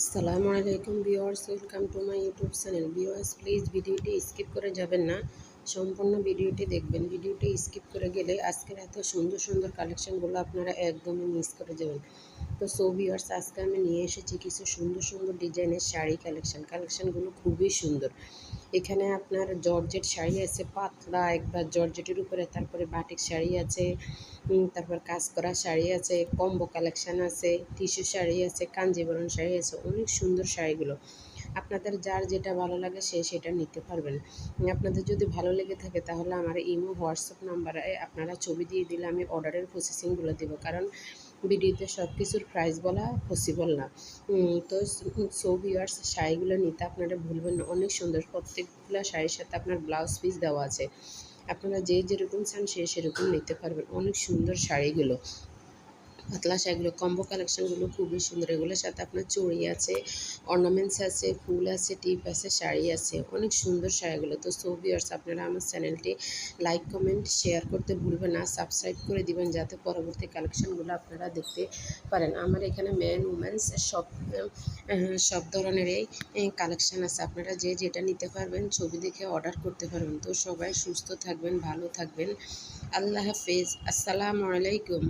আসসালামু আলাইকুম viewers, welcome to my YouTube channel. Viewers, please ভিডিওটি স্কিপ করে যাবেন না, সম্পূর্ণ ভিডিওটি দেখবেন। ভিডিওটি স্কিপ করে গেলে আজকের এত সুন্দর সুন্দর কালেকশানগুলো আপনারা একদমই মিস করে যাবেন। তো সো ভিউয়ার্স, আজকে আমি নিয়ে এসেছি কিছু সুন্দর সুন্দর ডিজাইনের শাড়ি কালেকশান। কালেকশানগুলো খুবই সুন্দর। এখানে আপনার জর্জেট শাড়ি আছে, পাতলা একবার জর্জেটের উপরে, তারপরে বাটিক শাড়ি আছে তারপর কাজ করা শাড়ি আছে, কম্বো কালেকশান আছে, টিস্যু শাড়ি আছে, কাঞ্জিবরণ শাড়ি আছে, অনেক সুন্দর শাড়িগুলো। আপনাদের যার যেটা ভালো লাগে সে সেটা নিতে পারবেন। আপনাদের যদি ভালো লেগে থাকে তাহলে আমার ইমো, হোয়াটসঅ্যাপ নাম্বারে আপনারা ছবি দিয়ে দিলে আমি অর্ডারের প্রসেসিংগুলো দেবো। কারণ ভিডিওতে সব কিছুর প্রাইস বলা পসিবল না। তো সো ভিউয়ার্স শাড়িগুলো নিতে আপনারা ভুলবেন না। অনেক সুন্দর। প্রত্যেকগুলো শাড়ির সাথে আপনার ব্লাউজ পিস দেওয়া আছে। আপনারা যে যেরকম চান সে সেরকম নিতে পারবেন। অনেক সুন্দর শাড়িগুলো। পাতলা শাড়িগুলো কম্বো কালেকশনগুলো খুবই সুন্দর। এগুলোর সাথে আপনার চড়ি আছে, অর্নামেন্টস আছে, ফুল আছে, টিপ আছে, শাড়ি আছে, অনেক সুন্দর শাড়িগুলো তো সো আপনারা আমার চ্যানেলটি লাইক কমেন্ট শেয়ার করতে ভুলবেন না সাবস্ক্রাইব করে দিবেন যাতে পরবর্তী কালেকশনগুলো আপনারা দেখতে পারেন। আমার এখানে ম্যান উমেন্স সব সব ধরনেরই কালেকশন আছে। আপনারা যে যেটা নিতে পারবেন, ছবি দেখে অর্ডার করতে পারবেন। তো সবাই সুস্থ থাকবেন, ভালো থাকবেন। আল্লাহ হাফেজ। আসসালামু আলাইকুম।